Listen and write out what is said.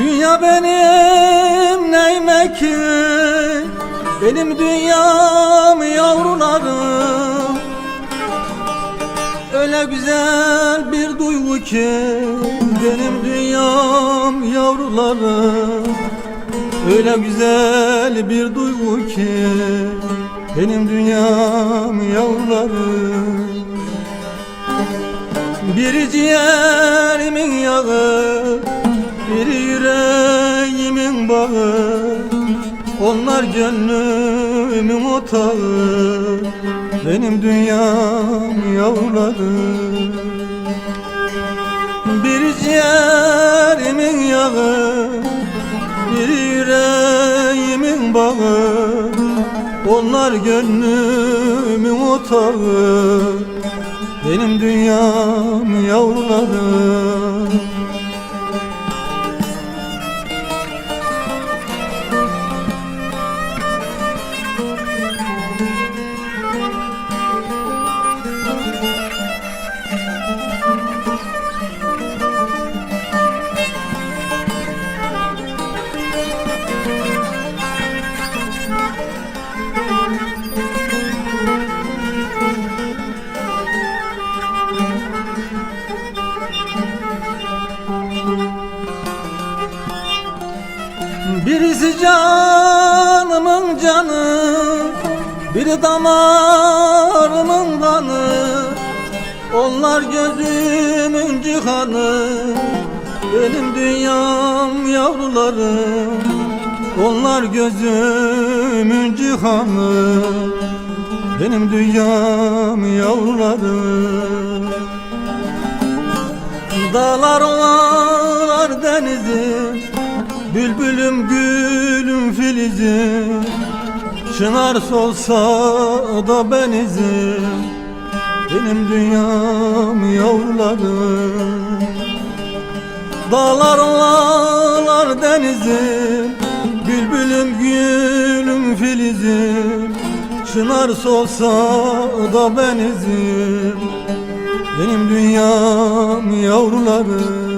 Dünya benim neyime ki? Benim dünyam yavrularım. Öyle güzel bir duygu ki Benim dünyam yavrularım. Öyle güzel bir duygu ki Benim dünyam yavrularım. Biri ciğerimin yağı Biri yüreğimin bağı Onlar gönlümün otağı Benim dünyam yavrularım Biri ciğerimin yağı Biri yüreğimin bağı Onlar gönlümün otağı benim dünyam yavrularım Birisi canımın canı Biri damarımın kanı Onlar gözümün cihanı Benim dünyam yavrularım Onlar gözümün cihanı Benim dünyam yavrularım Dağlar ovalar denizim Bülbülüm gülüm filizim. Çınar solsa da benizim Benim dünyam yavrularım. Dağlar ovalar denizim. Bülbülüm gülüm filizim. Çınar solsa da benizim Benim dünyam yavrularım